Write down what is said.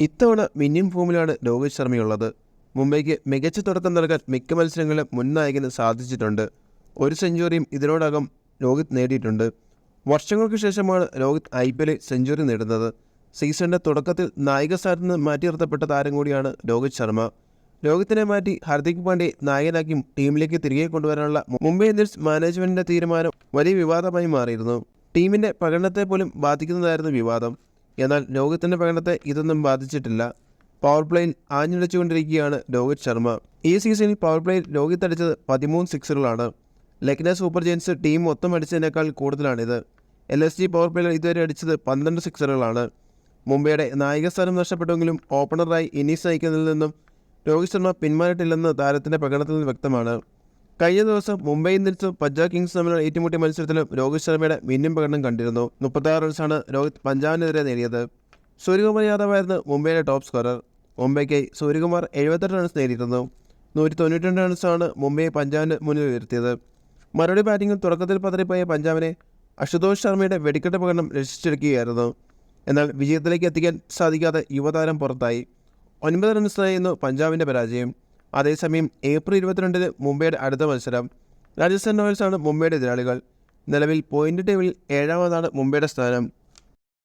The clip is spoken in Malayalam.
ഇത്തവണ മിന്നിം ഫോമിലാണ് രോഹിത് ശർമ്മയുള്ളത്. മുംബൈക്ക് മികച്ച തുടക്കം നൽകാൻ മിക്ക മത്സരങ്ങളിലും മുൻ നായകന് സാധിച്ചിട്ടുണ്ട്. ഒരു സെഞ്ചുറിയും ഇതിനോടകം രോഹിത് നേടിയിട്ടുണ്ട്. വർഷങ്ങൾക്ക് ശേഷമാണ് രോഹിത് ഐ പി എല്ലിൽ സെഞ്ചുറി നേടുന്നത്. സീസണിന്റെ തുടക്കത്തിൽ നായിക സ്ഥാനത്ത് നിന്ന് മാറ്റി നിർത്തപ്പെട്ട താരം കൂടിയാണ് രോഹിത് ശർമ്മ. രോഹിത്തിനെ മാറ്റി ഹർദിക് പാണ്ഡ്യ നായകനാക്കി ടീമിലേക്ക് തിരികെ കൊണ്ടുവരാനുള്ള മുംബൈ ഇന്ത്യൻസ് മാനേജ്മെന്റിന്റെ തീരുമാനം വലിയ വിവാദമായി മാറിയിരുന്നു. ടീമിന്റെ പ്രകടനത്തെ പോലും ബാധിക്കുന്നതായിരുന്നു വിവാദം. എന്നാൽ രോഹിത്തിന്റെ പ്രകടനത്തെ ഇതൊന്നും ബാധിച്ചിട്ടില്ല. പവർ പ്ലേയിൽ ആഞ്ഞടിച്ചുകൊണ്ടിരിക്കുകയാണ് രോഹിത് ശർമ്മ. ഈ സീസണിൽ പവർ പ്ലേയിൽ രോഹിത് അടിച്ചത് പതിമൂന്ന് സിക്സറുകളാണ് ലക്നൗ സൂപ്പർ ജയൻസ് ടീം മൊത്തം അടിച്ചതിനേക്കാൾ കൂടുതലാണിത്. എൽ എസ് ജി പവർ പ്ലേയിൽ ഇതുവരെ അടിച്ചത് പന്ത്രണ്ട് സിക്സറുകളാണ് മുംബൈയുടെ നായികസ്ഥാനം നഷ്ടപ്പെട്ടുവെങ്കിലും ഓപ്പണറായി ഇനീസ് നയിക്കുന്നതിൽ നിന്നും രോഹിത് ശർമ്മ പിന്മാറിയിട്ടില്ലെന്ന് താരത്തിന്റെ പ്രകടനത്തിൽ നിന്ന് വ്യക്തമാണ്. കഴിഞ്ഞ ദിവസം മുംബൈ ഇന്ത്യൻസും പഞ്ചാബ് കിങ്സ് തമ്മിലുള്ള ഏറ്റുമുട്ടിയ മത്സരത്തിലും രോഹിത് ശർമ്മയുടെ മിന്നും പ്രകടനം കണ്ടിരുന്നു. മുപ്പത്താറ് റൺസാണ് രോഹിത് പഞ്ചാബിനെതിരെ നേടിയത്. സൂര്യകുമാർ യാദവായിരുന്നു മുംബൈയുടെ ടോപ്പ് സ്കോറർ. മുംബൈക്കായി സൂര്യകുമാർ എഴുപത്തെട്ട് റൺസ് നേടിയിരുന്നു. നൂറ്റി തൊണ്ണൂറ്റി രണ്ട് റൺസാണ് മുംബൈ പഞ്ചാബിന് മുന്നിൽ ഉയർത്തിയത്. മറുപടി ബാറ്റിംഗിൽ തുടക്കത്തിൽ പതറിപ്പോയ പഞ്ചാബിനെ അശുതോഷ് ശർമ്മയുടെ വെടിക്കെട്ട് പ്രകടനം രക്ഷിച്ചെടുക്കുകയായിരുന്നു. എന്നാൽ വിജയത്തിലേക്ക് എത്തിക്കാൻ സാധിക്കാതെ യുവതാരം പുറത്തായി. ഒൻപത് റൺസിനായിരുന്നു പഞ്ചാബിന്റെ പരാജയം. അതേസമയം ഏപ്രിൽ ഇരുപത്തിരണ്ടിന് മുംബൈയുടെ അടുത്ത മത്സരം. രാജസ്ഥാൻ റോയൽസാണ് മുംബൈയുടെ എതിരാളികൾ. നിലവിൽ പോയിന്റ് ടേബിളിൽ ഏഴാമതാണ് മുംബൈയുടെ സ്ഥാനം.